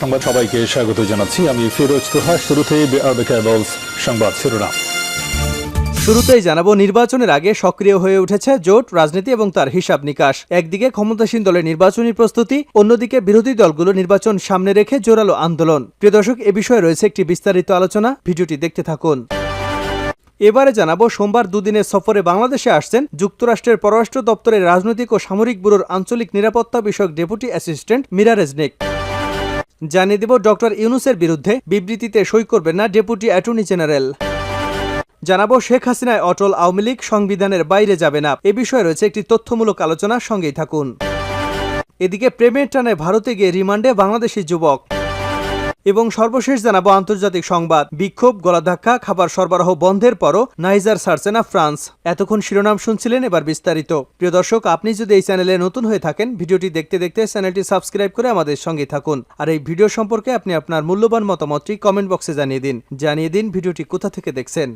সংবাদ সবাইকে স্বাগত জানাচ্ছি। আমি ফিরোজ তোহা। শুরুতেই সংবাদ শিরোনাম। শুরুতেই জানাব, নির্বাচনের আগে সক্রিয় হয়ে উঠেছে জোট, রাজনীতি এবং তার হিসাব নিকাশ। একদিকে ক্ষমতাসীন দলের নির্বাচনী প্রস্তুতি, অন্যদিকে বিরোধী দলগুলো নির্বাচন সামনে রেখে জোরালো আন্দোলন। প্রিয় দর্শক, এ বিষয়ে রয়েছে একটি বিস্তারিত আলোচনা। ভিডিওটি দেখতে থাকুন। এবারে জানাব, সোমবার দুদিনের সফরে বাংলাদেশে আসছেন যুক্তরাষ্ট্রের পররাষ্ট্র দপ্তরের রাজনৈতিক ও সামরিক ব্যুরোর আঞ্চলিক নিরাপত্তা বিষয়ক ডেপুটি অ্যাসিস্ট্যান্ট মিরা রেজনিক। জানিয়ে দেব ডক্টর ইউনুসের বিরুদ্ধে বিবৃতিতে সই করবেন না ডেপুটি অ্যাটর্নি জেনারেল। জানাব, শেখ হাসিনায় অটল আওয়ামী লীগ সংবিধানের বাইরে যাবে না। এ বিষয়ে রয়েছে একটি তথ্যমূলক আলোচনার সঙ্গেই থাকুন। এদিকে প্রেমের টানে ভারতে গিয়ে রিমান্ডে বাংলাদেশি যুবক। এবং সর্বশেষ জানাব আন্তর্জাতিক সংবাদ। বিক্ষোভ গলাধাক্কা খাবার সরবরাহ বন্ধের পরও নাইজার ছাড়ছে না ফ্রান্স। এতক্ষণ শিরোনাম শুনছিলেন এবার বিস্তারিত। প্রিয় দর্শক, আপনি যদি এই চ্যানেলে নতুন হয়ে থাকেন, ভিডিওটি দেখতে দেখতে চ্যানেলটি সাবস্ক্রাইব করে আমাদের সঙ্গে থাকুন। আর এই ভিডিও সম্পর্কে আপনি আপনার মূল্যবান মতামতটি কমেন্ট বক্সে জানিয়ে দিন। জানিয়ে দিন ভিডিওটি কোথা থেকে দেখছেন।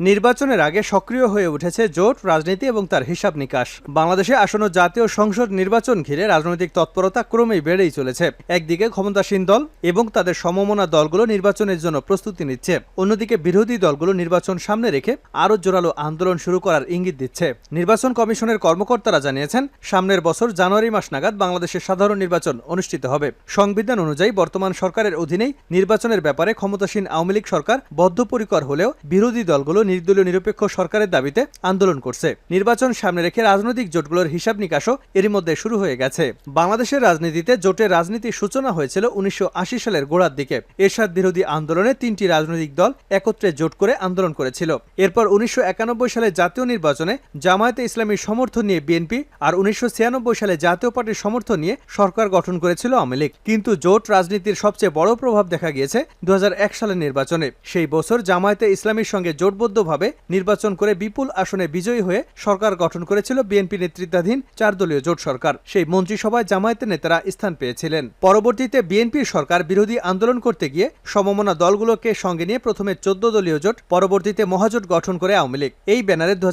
নির্বাচনের আগে সক্রিয় হয়ে উঠেছে জোট, রাজনীতি এবং তার হিসাব নিকাশ। বাংলাদেশে আসন্ন জাতীয় সংসদ নির্বাচন ঘিরে রাজনৈতিক তৎপরতা ক্রমেই বেড়েই চলেছে। একদিকে ক্ষমতাসীন দল এবং তাদের সমমনা দলগুলো নির্বাচনের জন্য প্রস্তুতি নিচ্ছে। অন্যদিকে বিরোধী দলগুলো নির্বাচন সামনে রেখে আরও জোরালো আন্দোলন শুরু করার ইঙ্গিত দিচ্ছে। নির্বাচন কমিশনের কর্মকর্তারা জানিয়েছেন, সামনের বছর জানুয়ারি মাস নাগাদ বাংলাদেশের সাধারণ নির্বাচন অনুষ্ঠিত হবে। সংবিধান অনুযায়ী বর্তমান সরকারের অধীনেই নির্বাচনের ব্যাপারে ক্ষমতাসীন আওয়ামী লীগ সরকার বদ্ধপরিকর হলেও বিরোধী দলগুলো নির্দলীয় নিরপেক্ষ সরকারের দাবিতে আন্দোলন করছে। নির্বাচন সামনে রেখে রাজনৈতিক জোটগুলোর হিসাব নিকাশও এরই মধ্যে শুরু হয়ে গেছে। বাংলাদেশের রাজনীতিতে জোটের রাজনীতির সূচনা হয়েছিল উনিশশো সালের গোড়ার দিকে। এরশাদ বিরোধী আন্দোলনে তিনটি রাজনৈতিক দল একত্রে জোট করে আন্দোলন করেছিল। এরপর উনিশশো একানব্বই সালে জাতীয় নির্বাচনে জামায়াতে ইসলামীর সমর্থন নিয়ে বিএনপি আর উনিশশো ছিয়ানব্বই সালে জাতীয় পার্টির সমর্থন নিয়ে সরকার গঠন করেছিল আওয়ামী লীগ। কিন্তু জোট রাজনীতির সবচেয়ে বড় প্রভাব দেখা গিয়েছে দু হাজার এক সালের নির্বাচনে। সেই বছর জামায়াতে ইসলামীর সঙ্গে জোটবদ্ধভাবে নির্বাচন করে বিপুল আসনে বিজয়ী হয়ে সরকার গঠন করেছিল বিএনপি নেতৃত্বাধীন চার দলীয় জোট সরকার। সেই মন্ত্রিসভায় জামায়াতের নেতারা স্থান পেয়েছিলেন। পরবর্তীতে বিএনপির সরকার বিরোধী আন্দোলন করতে গিয়ে সমমনা দলগুলোকে সঙ্গে নিয়ে প্রথমে চোদ্দ দলীয় জোট, পরবর্তীতে মহাজোট গঠন করে আওয়ামী লীগ। এই ব্যানারে দু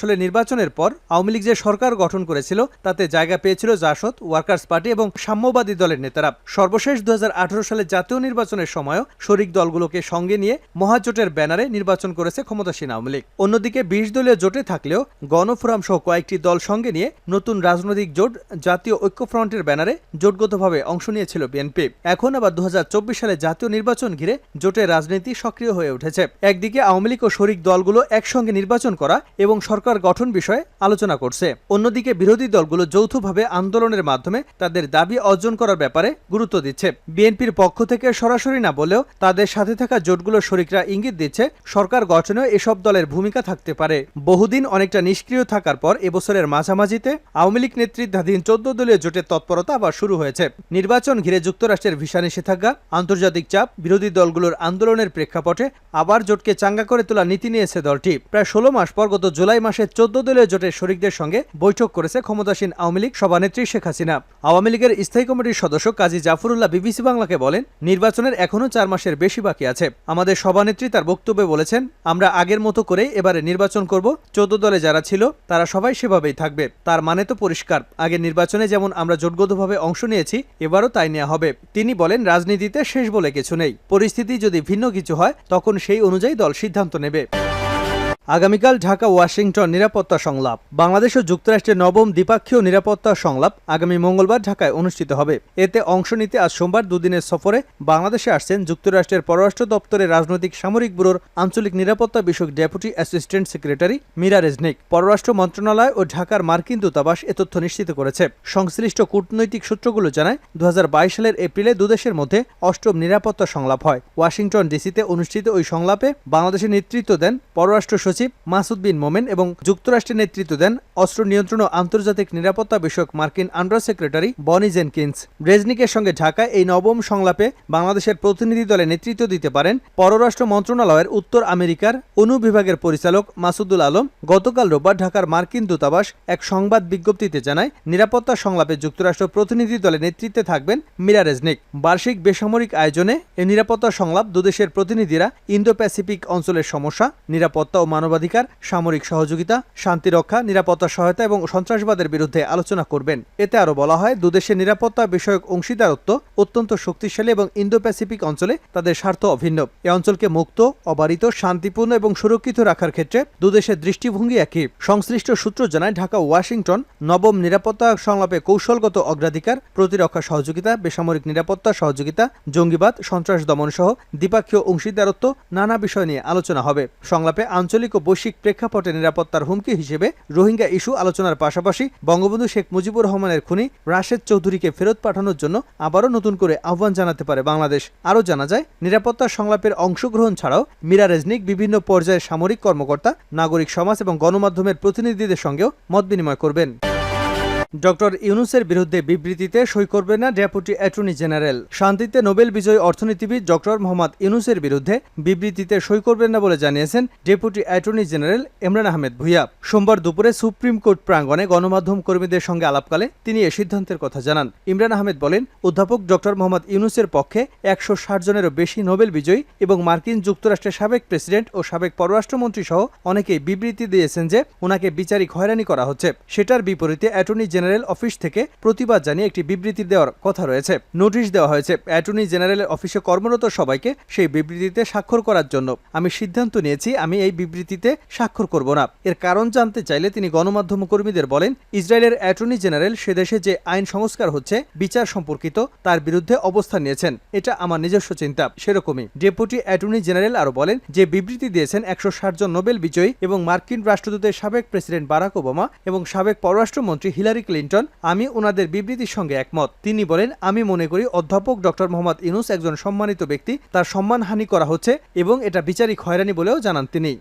সালের নির্বাচনের পর আওয়ামী লীগ যে সরকার গঠন করেছিল, তাতে জায়গা পেয়েছিল জাসদ, ওয়ার্কার্স পার্টি এবং সাম্যবাদী দলের নেতারা। সর্বশেষ দু হাজার আঠারো সালে জাতীয় নির্বাচনের সময়ও শরিক দলগুলোকে সঙ্গে নিয়ে মহাজোটের ব্যানারে নির্বাচন করেছে ক্ষমতাসীন আওয়ামী লীগ। অন্যদিকে বিশ দলীয় জোটে থাকলেও গণফোরাম সহ কয়েকটি দল সঙ্গে নিয়ে নতুন রাজনৈতিক জোট জাতীয় ঐক্যফ্রন্টের ব্যানারে জোটগতভাবে অংশ নিয়েছিল বিএনপি। এখন আবার দু সালে জাতীয় নির্বাচন ঘিরে জোটের রাজনীতি সক্রিয় হয়ে উঠেছে। একদিকে আওয়ামী লীগ ও শরিক দলগুলো একসঙ্গে নির্বাচন করা এবং সরকার গঠন বিষয়ে আলোচনা করছে। অন্যদিকে বিরোধী দলগুলো যৌথভাবে আন্দোলনের মাধ্যমে তাদের দাবি অর্জন করার ব্যাপারে গুরুত্ব দিচ্ছে। বিএনপির পক্ষ থেকে সরাসরি না বলেও তাদের সাথে থাকা জোটগুলোর শরিকরা ইঙ্গিত দিচ্ছে, সরকার গঠনেও এসব দলের ভূমিকা থাকতে পারে। বহুদিন অনেকটা নিষ্ক্রিয় থাকার পর এবছরের মাঝামাঝিতে আওয়ামী লীগ নেতৃত্বাধীন চোদ্দ দলীয় জোটের তৎপরতা আবার শুরু হয়েছে। নির্বাচন ঘিরে যুক্তরাষ্ট্রের ভিসা নিষেধাজ্ঞা, আন্তর্জাতিক চাপ, বিরোধী দলগুলোর আন্দোলনের প্রেক্ষাপটে আবার জোটকে চাঙ্গা করে তোলার নীতি নিয়েছে দলটি। প্রায় ষোলো মাস পর গত জুলাই মাসে চোদ্দ দলীয় জোটের শরিকদের সঙ্গে বৈঠক করেছে ক্ষমতাসীন আওয়ামী লীগ সভানেত্রী শেখ হাসিনা। আওয়ামী লীগের স্থায়ী কমিটির সদস্য কাজী জাফরুল্লাহ বিবিসি বাংলাকে বলেন, নির্বাচনের এখনও চার মাসের বেশি বাকি আছে। আমাদের সভানেত্রী তার বক্তব্যে বলেছেন, আমরা আগের মতো করে এবারে নির্বাচন করব। চোদ্দ দলে যারা ছিল, তারা সবাই সেভাবেই থাকবে। তার মানে তো পরিষ্কার। আগে নির্বাচনে যেমন আমরা জোটগতভাবে অংশ নিয়েছি, এবারও তাই নেওয়া হবে। তিনি বলেন, রাজনীতিতে শেষ বলে কিছু নেই। পরিস্থিতি যদি ভিন্ন কিছু হয়, তখন সেই অনুযায়ী দল সিদ্ধান্ত নেবে। আগামীকাল ঢাকা ওয়াশিংটন নিরাপত্তা সংলাপ। বাংলাদেশ ও যুক্তরাষ্ট্রের নবম দ্বিপাক্ষীয় নিরাপত্তা সংলাপ আগামী মঙ্গলবার ঢাকায় অনুষ্ঠিত হবে। এতে অংশ নিতে আজ সোমবার দুদিনের সফরে বাংলাদেশে আসছেন যুক্তরাষ্ট্রের পররাষ্ট্র দপ্তরের রাজনৈতিক সামরিক ব্যুরোর আঞ্চলিক নিরাপত্তা বিষয়ক deputy assistant secretary Mira Resnick. পররাষ্ট্র মন্ত্রণালয় ও ঢাকার মার্কিন দূতাবাস এ তথ্য নিশ্চিত করেছে। সংশ্লিষ্ট কূটনৈতিক সূত্রগুলো জানায় দু হাজার বাইশ সালের এপ্রিলে দুদেশের মধ্যে অষ্টম নিরাপত্তা সংলাপ হয়। ওয়াশিংটন ডিসিতে অনুষ্ঠিত ওই সংলাপে বাংলাদেশের নেতৃত্ব দেন পররাষ্ট্র সচিব মাসুদ বিন মোমেন এবং যুক্তরাষ্ট্রের নেতৃত্ব দেন অস্ত্র নিয়ন্ত্রণ ও আন্তর্জাতিক নিরাপত্তা বিষয়ক মার্কিন আন্ডার সেক্রেটারি বনি জেনকিন্স। রেজনিকের সঙ্গে ঢাকায় এই নবম সংলাপে বাংলাদেশের প্রতিনিধি দলে নেতৃত্ব দিতে পারেন পররাষ্ট্র মন্ত্রণালয়ের উত্তর আমেরিকার অনু বিভাগের পরিচালক মাসুদুল আলম। গতকাল রোববার ঢাকার মার্কিন দূতাবাস এক সংবাদ বিজ্ঞপ্তিতে জানায়, নিরাপত্তা সংলাপে যুক্তরাষ্ট্র প্রতিনিধি দলে নেতৃত্বে থাকবেন মিরা রেজনিক। বার্ষিক বেসামরিক আয়োজনে এই নিরাপত্তা সংলাপ দুদেশের প্রতিনিধিরা ইন্দো প্যাসিফিক অঞ্চলের সমস্যা, নিরাপত্তা ও মানব মানবাধিকার, সামরিক সহযোগিতা শান্তিরক্ষা নিরাপত্তা সহায়তা এবং সন্ত্রাসবাদের বিরুদ্ধে আলোচনা করবেন। এতে আরও বলা হয়, দুদেশের নিরাপত্তা বিষয়ক অংশীদারত্ব অত্যন্ত শক্তিশালী এবং ইন্দো প্যাসিফিক অঞ্চলে তাদের স্বার্থ অভিন্ন। এ অঞ্চলকে মুক্ত, অবারিত, শান্তিপূর্ণ এবং সুরক্ষিত রাখার ক্ষেত্রে দুদেশের দৃষ্টিভঙ্গি একই। সংশ্লিষ্ট সূত্র জানায়, ঢাকা, ওয়াশিংটন নবম নিরাপত্তা সংলাপে কৌশলগত অগ্রাধিকার, প্রতিরক্ষা সহযোগিতা, বেসামরিক নিরাপত্তা সহযোগিতা, জঙ্গিবাদ, সন্ত্রাস দমন সহ দ্বিপাক্ষীয় অংশীদারত্ব নানা বিষয় নিয়ে আলোচনা হবে। সংলাপে আঞ্চলিক ও বৈশ্বিক প্রেক্ষাপটে নিরাপত্তার হুমকি হিসেবে রোহিঙ্গা ইস্যু আলোচনার পাশাপাশি বঙ্গবন্ধু শেখ মুজিবুর রহমানের খুনি রাশেদ চৌধুরীকে ফেরত পাঠানোর জন্য আবারও নতুন করে আহ্বান জানাতে পারে বাংলাদেশ। আরও জানা যায়, নিরাপত্তা সংলাপের অংশগ্রহণ ছাড়াও মীরা রেজনিক বিভিন্ন পর্যায়ের সামরিক কর্মকর্তা, নাগরিক সমাজ এবং গণমাধ্যমের প্রতিনিধিদের সঙ্গেও মত বিনিময় করবেন। ডক্টর ইউনুসের বিরুদ্ধে বিবৃতিতে সই করবে না ডেপুটি অ্যাটর্নি জেনারেল। শান্তিতে নোবেল বিজয়ী অর্থনীতিবিদ ডক্টর মোহাম্মদ ইউনুসের বিরুদ্ধে বিবৃতিতে সই করবেন না বলে জানিয়েছেন deputy attorney general Imran Ahmed Bhuiyan. সোমবার দুপুরে সুপ্রিম কোর্ট প্রাঙ্গণে গণমাধ্যম কর্মীদের সঙ্গে আলাপকালে তিনি এ সিদ্ধান্তের কথা জানান। ইমরান আহমেদ বলেন, অধ্যাপক ডক্টর মোহাম্মদ ইউনুসের পক্ষে একশো ষাট জনেরও বেশি নোবেল বিজয়ী এবং মার্কিন যুক্তরাষ্ট্রের সাবেক প্রেসিডেন্ট ও সাবেক পররাষ্ট্রমন্ত্রী সহ অনেকেই বিবৃতি দিয়েছেন যে ওনাকে বিচারিক হয়রানি করা হচ্ছে। সেটার বিপরীতে অ্যাটর্নি জেনারেল অফিস থেকে প্রতিবাদ জানিয়ে একটি বিবৃতি দেওয়ার কথা রয়েছে। নোটিশ দেওয়া হয়েছে, অ্যাটর্নি জেনারেলের অফিসে কর্মরত সবাইকে সেই বিবৃতিতে স্বাক্ষর করার জন্য। আমি সিদ্ধান্ত নিয়েছি, আমি এই বিবৃতিতে স্বাক্ষর করব না। এর কারণ জানতে চাইলে তিনি গণমাধ্যম কর্মীদের বলেন, ইসরায়েলের অ্যাটর্নি জেনারেল সে দেশে যে আইন সংস্কার হচ্ছে, বিচার সম্পর্কিত, তার বিরুদ্ধে অবস্থান নিয়েছেন। এটা আমার নিজস্ব চিন্তা, সেরকমই। ডেপুটি অ্যাটর্নি জেনারেল আরও বলেন, যে বিবৃতি দিয়েছেন একশো ষাট জন নোবেল বিজয়ী এবং মার্কিন রাষ্ট্রদূতের সাবেক প্রেসিডেন্ট বারাক ওবামা এবং সাবেক পররাষ্ট্রমন্ত্রী হিলারি ক্লিন্টন, আমি ওনাদের বিবৃতির সঙ্গে একমত। তিনি বলেন, আমি মনে করি অধ্যাপক ডক্টর মোহাম্মদ ইনুস একজন সম্মানিত ব্যক্তি, তার সম্মানহানি করা হচ্ছে এবং এটা বিচারিক হয়রানি বলেও জানান তিনি।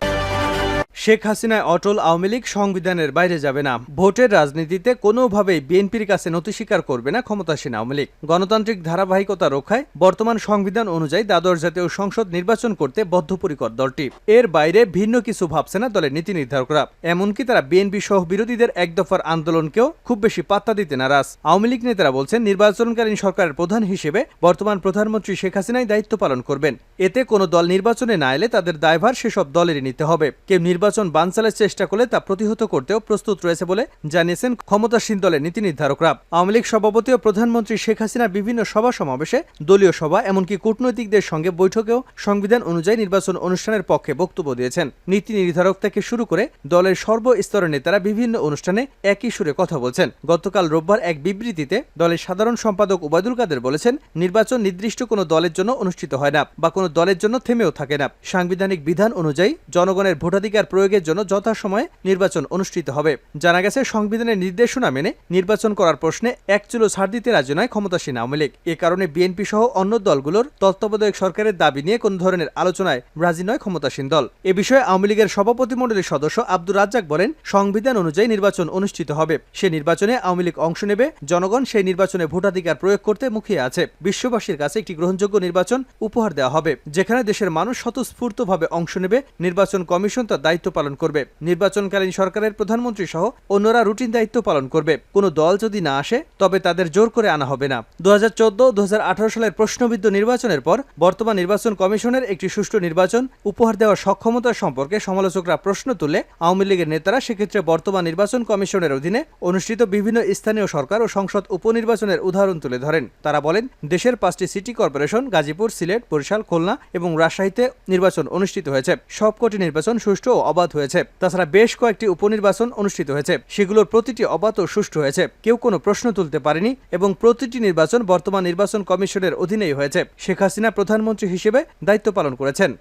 শেখ হাসিনায় অটল আওয়ামী লীগ সংবিধানের বাইরে যাবে না। ভোটের রাজনীতিতে কোনোভাবেই বিএনপির কাছে নথি স্বীকার করবে না ক্ষমতাসীন আওয়ামী লীগ। গণতান্ত্রিক ধারাবাহিকতা রক্ষায় বর্তমান সংবিধান অনুযায়ী দ্বাদশ জাতীয় সংসদ নির্বাচন করতে বদ্ধপরিকর দলটি। এর বাইরে ভিন্ন কিছু ভাবছে না দলের নীতি নির্ধারকরা। এমনকি তারা বিএনপি সহ বিরোধীদের এক দফার আন্দোলনকেও খুব বেশি পাত্তা দিতে নারাজ। আওয়ামী লীগ নেতারা বলছেন, নির্বাচনকালীন সরকারের প্রধান হিসেবে বর্তমান প্রধানমন্ত্রী শেখ হাসিনাই দায়িত্ব পালন করবেন। এতে কোনো দল নির্বাচনে না এলে তাদের দায়ভার সেসব দলেরই নিতে হবে। কেউ নির্বাচন বানচালের চেষ্টা করলে তা প্রতিহত করতেও প্রস্তুত রয়েছে বলে জানিয়েছেন ক্ষমতাসীন দলের নীতি নির্ধারকরা। আওয়ামী লীগ সভাপতি ও প্রধানমন্ত্রী শেখ হাসিনা বিভিন্ন সভা সমাবেশে দলীয় সভা এমনকি কূটনৈতিকদের সঙ্গে বৈঠকেও সংবিধান অনুযায়ী নির্বাচন অনুষ্ঠানের পক্ষে বক্তব্য দিয়েছেন। নীতি নির্ধারক থেকে শুরু করে দলের সর্বস্তরের নেতারা বিভিন্ন অনুষ্ঠানে একই সুরে কথা বলছেন। গতকাল রোববার এক বিবৃতিতে দলের সাধারণ সম্পাদক ওবায়দুল কাদের বলেছেন, নির্বাচন নির্দিষ্ট কোনো দলের জন্য অনুষ্ঠিত হয় না বা কোনো দলের জন্য থেমেও থাকে না। সাংবিধানিক বিধান অনুযায়ী জনগণের ভোটাধিকার প্রয়োগের জন্য যথাসময়ে নির্বাচন অনুষ্ঠিত হবে। জানা গেছে, সংবিধানের নির্দেশনা মেনে নির্বাচন করার প্রশ্নে এক চুলো ছাড় দিতে রাজি নয় ক্ষমতাসীন আওয়ামী লীগ। এ কারণে বিএনপি সহ অন্য দলগুলোর তত্ত্বাবধায়ক সরকারের দাবি নিয়ে কোন ধরনের আলোচনায় রাজি নয় ক্ষমতাসীন দল। এ বিষয়ে আওয়ামী লীগের সভাপতিমণ্ডলীর সদস্য আব্দুর রাজ্জাক বলেন, সংবিধান অনুযায়ী নির্বাচন অনুষ্ঠিত হবে। সে নির্বাচনে আওয়ামী লীগ অংশ নেবে। জনগণ সেই নির্বাচনে ভোটাধিকার প্রয়োগ করতে মুখিয়ে আছে। বিশ্ববাসীর কাছে একটি গ্রহণযোগ্য নির্বাচন উপহার দেওয়া হবে, যেখানে দেশের মানুষ স্বতঃস্ফূর্তভাবে অংশ নেবে। নির্বাচন কমিশন তার দায়িত্ব পালন করবে। নির্বাচনকালীন সরকারের প্রধানমন্ত্রী সহ অন্যরা রুটিন দায়িত্ব পালন করবে। কোনো দল যদি না আসে, তবে তাদের জোর করে আনা হবে না। দু হাজার চোদ্দ দু সালের প্রশ্নবিদ্ধ নির্বাচনের পর বর্তমান নির্বাচন কমিশনের একটি সুষ্ঠু নির্বাচন উপহার দেওয়ার সক্ষমতা সম্পর্কে সমালোচকরা প্রশ্ন তুলে আওয়ামী লীগের নেতারা সেক্ষেত্রে বর্তমান নির্বাচন কমিশনের অধীনে অনুষ্ঠিত বিভিন্ন স্থানীয় সরকার ও সংসদ উপনির্বাচনের উদাহরণ তুলে ধরেন। তারা বলেন, দেশের পাঁচটি সিটি কর্পোরেশন গাজীপুর, সিলেট, বরিশাল, খুলনা এবং রাজশাহীতে নির্বাচন অনুষ্ঠিত হয়েছে। সবকটি নির্বাচন সুষ্ঠু ও অবাধ হয়েছে। তাছাড়া বেশ কয়েকটি উপনির্বাচন অনুষ্ঠিত হয়েছে। সেগুলোর প্রতিটি অবাধ ও সুষ্ঠু হয়েছে। কেউ কোনো প্রশ্ন তুলতে পারেনি এবং প্রতিটি নির্বাচন বর্তমান নির্বাচন কমিশনের অধীনেই হয়েছে। শেখ হাসিনা প্রধানমন্ত্রী হিসেবে দায়িত্ব পালন করেছেন।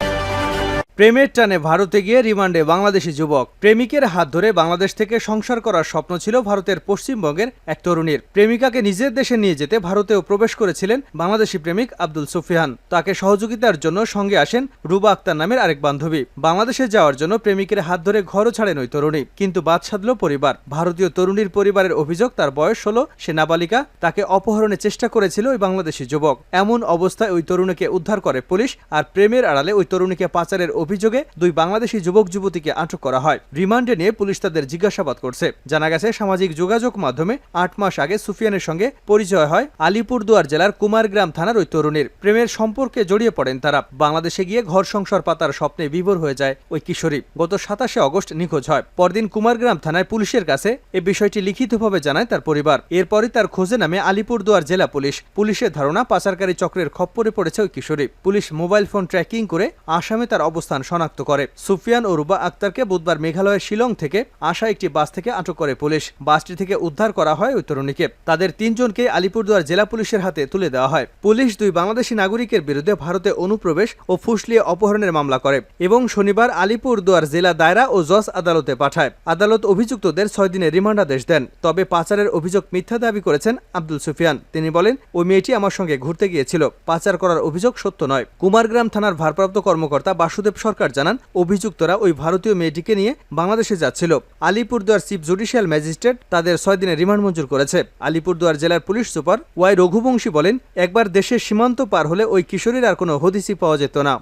প্রেমের টানে ভারতে গিয়ে রিমান্ডে বাংলাদেশি যুবক। প্রেমিকের হাত ধরে বাংলাদেশ থেকে সংসার করার স্বপ্ন ছিল ভারতের পশ্চিমবঙ্গের এক তরুণীর। প্রেমিকাকে নিজের দেশে নিয়ে যেতে ভারতেও প্রবেশ করেছিলেন বাংলাদেশি প্রেমিক আব্দুল সুফিয়ান। তাকে সহযোগিতার জন্য সঙ্গে আসেন রুবা আক্তার নামের আরেক বান্ধবী। বাংলাদেশে যাওয়ার জন্য প্রেমিকের হাত ধরে ঘরও ছাড়েন ওই তরুণী, কিন্তু বাদ সাধল পরিবার। ভারতীয় তরুণীর পরিবারের অভিযোগ, তার বয়স হলো সে নাবালিকা, তাকে অপহরণের চেষ্টা করেছিল ওই বাংলাদেশি যুবক। এমন অবস্থায় ওই তরুণীকে উদ্ধার করে পুলিশ, আর প্রেমের আড়ালে ওই তরুণীকে পাচারের অভিযোগে দুই বাংলাদেশি যুবক যুবতীকে আটক করা হয়। রিমান্ডে নিয়ে পুলিশ তাদের জিজ্ঞাসাবাদ করছে। জানা গেছে, সামাজিক যোগাযোগ মাধ্যমে আট মাস আগে সুফিয়ানের সঙ্গে পরিচয় হয় আলিপুরদুয়ার জেলার কুমারগ্রাম থানার ওই তরুণীর। প্রেমের সম্পর্কে জড়িয়ে পড়েন তারা। বাংলাদেশে গিয়ে ঘর সংসার পাতার স্বপ্নে বিভোর হয়ে যায় ওই কিশোরী। গত সাতাশে অগস্ট নিখোঁজ হয়। পরদিন কুমারগ্রাম থানায় পুলিশের কাছে এ বিষয়টি লিখিতভাবে জানায় তার পরিবার। এরপরই তার খোঁজে নামে আলিপুরদুয়ার জেলা পুলিশ। পুলিশের ধারণা, পাচারকারী চক্রের খপ্পরে পড়েছে ওই কিশোরী। পুলিশ মোবাইল ফোন ট্র্যাকিং করে আসামে তার অবস্থান শনাক্ত করে। সুফিয়ান ও রুবা আক্তারকে বুধবার মেঘালয়ের শিলং থেকে আসা একটি বাস থেকে আটক করে পুলিশ। বাসটি থেকে উদ্ধার করা হয় ওই তরুণীকে। তাদের তিনজনকে আলিপুরদুয়ার জেলা পুলিশের হাতে তুলে দেওয়া হয়। পুলিশ দুই বাংলাদেশি নাগরিকের বিরুদ্ধে ভারতে অনুপ্রবেশ ও ফুসলিয়ে অপহরণের মামলা করে এবং শনিবার আলিপুরদুয়ার জেলা দায়রা ও জজ আদালতে পাঠায়। আদালত অভিযুক্তদের ছয় দিনের রিমান্ড আদেশ দেন। তবে পাচারের অভিযোগ মিথ্যা দাবি করেছেন আব্দুল সুফিয়ান। তিনি বলেন, ওই মেয়েটি আমার সঙ্গে ঘুরতে গিয়েছিল। পাচার করার অভিযোগ সত্য নয়। কুমারগ্রাম থানার ভারপ্রাপ্ত কর্মকর্তা বাসুদেব সরকার জানান, অভিযুক্তরা ওই ভারতীয় মেয়েটিকে নিয়ে বাংলাদেশে যাচ্ছিল। আলিপুরদুয়ার চিফ জুডিশিয়াল ম্যাজিস্ট্রেট তাদের ছয় দিনের রিমান্ড মঞ্জুর করেছে। আলিপুরদুয়ার জেলার পুলিশ সুপার ওয়াই রঘুবংশী বলেন, একবার দেশের সীমান্ত পার হলে ওই কিশোরীর আর কোনো হদিসি পাওয়া যেত না।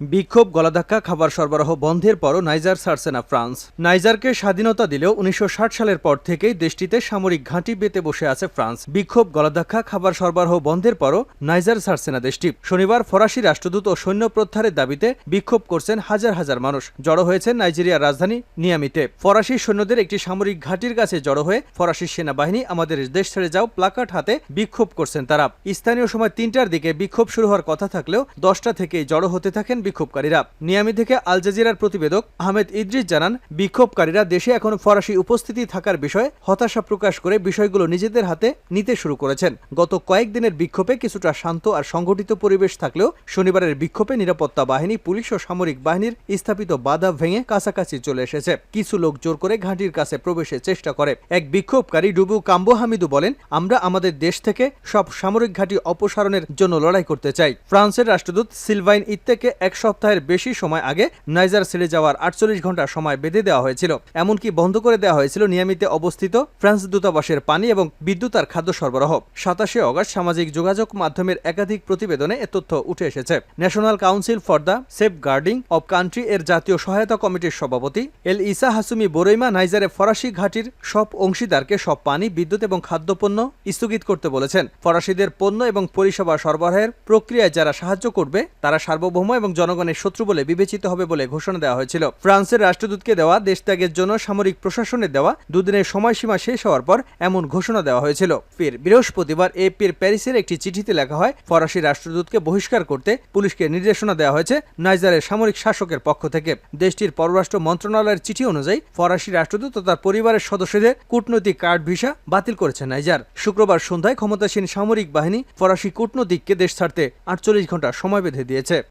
বিক্ষোভ, গলাধাক্কা, খাবার সরবরাহ বন্ধের পরও নাইজার ছাড়ছে না ফ্রান্স। নাইজারকে স্বাধীনতা দিলেও উনিশশো ষাট সালের পর থেকেই দেশটিতে সামরিক ঘাঁটি বেঁধে বসে আছে ফ্রান্স। বিক্ষোভ, গলাধাক্কা, খাবার সরবরাহ বন্ধের পরও নাইজার ছাড়ছে না দেশটি। শনিবার ফরাসি রাষ্ট্রদূত ও সৈন্য প্রত্যাহারের দাবিতে বিক্ষোভ করছেন হাজার হাজার মানুষ। জড়ো হয়েছে নাইজেরিয়ার রাজধানী নিয়ামিতে। ফরাসি সৈন্যদের একটি সামরিক ঘাঁটির কাছে জড়ো হয়ে ফরাসি সেনাবাহিনী আমাদের দেশ ছেড়ে যাও প্লাকার্ড হাতে বিক্ষোভ করছেন তারা। স্থানীয় সময় তিনটার দিকে বিক্ষোভ শুরু হওয়ার কথা থাকলেও দশটা থেকেই জড়ো হতে থাকেন বিক্ষোভকারীরা। নিয়ামি থেকে আল জাজিরার প্রতিবেদক আহমেদ ইদ্রিস জানান, বিক্ষোভকারীরা দেশে এখন ফরাসি উপস্থিতি থাকার বিষয়ে হতাশা প্রকাশ করে বিষয়গুলো নিজেদের হাতে নিতে শুরু করেছেন। গত কয়েকদিনের বিক্ষোভে কিছুটা শান্ত আর সংগঠিত পরিবেশ থাকলেও শনিবারের বিক্ষোভে নিরাপত্তা বাহিনী, পুলিশ ও সামরিক বাহিনীর স্থাপিত বাধা ভেঙে কাছাকাছি চলে এসেছে। কিছু লোক জোর করে ঘাঁটির কাছে প্রবেশের চেষ্টা করে। এক বিক্ষোভকারী ডুবু কাম্বো হামিদু বলেন, আমরা আমাদের দেশ থেকে সব সামরিক ঘাঁটি অপসারণের জন্য লড়াই করতে চাই। ফ্রান্সের রাষ্ট্রদূত সিলভাইন ইত্তেকে এক সপ্তাহের বেশি সময় আগে নাইজার ছেড়ে যাওয়ার আটচল্লিশ ঘণ্টা সময় বেঁধে দেওয়া হয়েছিল। এমনকি বন্ধ করে দেওয়া হয়েছিল নিয়মিত অবস্থিত ফ্রান্স দূতাবাসের পানি এবং বিদ্যুৎ আর খাদ্য সরবরাহ। সাতাশে অগস্ট সামাজিক যোগাযোগ মাধ্যমের একাধিক প্রতিবেদনে এ তথ্য উঠে এসেছে। National council for the safeguarding of country এর জাতীয় সহায়তা কমিটির সভাপতি এল ইসা হাসুমি বোরৈমা নাইজারে ফরাসি ঘাটির সব অংশীদারকে সব পানি, বিদ্যুৎ এবং খাদ্যপণ্য স্থগিত করতে বলেছেন। ফরাসিদের পণ্য এবং পরিষেবা সরবরাহের প্রক্রিয়ায় যারা সাহায্য করবে, তারা সার্বভৌম এবং জনগণের শত্রু বলে বিবেচিত হবে বলে ঘোষণা দেওয়া হয়েছিল। ফ্রান্সের রাষ্ট্রদূতকে দেওয়া দেশ ত্যাগের জন্য সামরিক প্রশাসনের দেওয়া, দুদিনের সময়সীমা শেষ হওয়ার পর এমন ঘোষণা দেওয়া হয়েছিল। ফের বৃহস্পতিবার এপির প্যারিসের একটি চিঠিতে লেখা হয়, ফরাসি রাষ্ট্রদূতকে বহিষ্কার করতে পুলিশকে নির্দেশনা দেওয়া হয়েছে নাইজারের সামরিক শাসকের পক্ষ থেকে। দেশটির পররাষ্ট্র মন্ত্রণালয়ের চিঠি অনুযায়ী ফরাসি রাষ্ট্রদূত ও তার পরিবারের সদস্যদের কূটনৈতিক কার্ড ভিসা বাতিল করেছে নাইজার। শুক্রবার সন্ধ্যায় ক্ষমতাসীন সামরিক বাহিনী ফরাসি কূটনৈতিককে দেশ ছাড়তে আটচল্লিশ ঘণ্টা সময় বেঁধে দিয়েছে।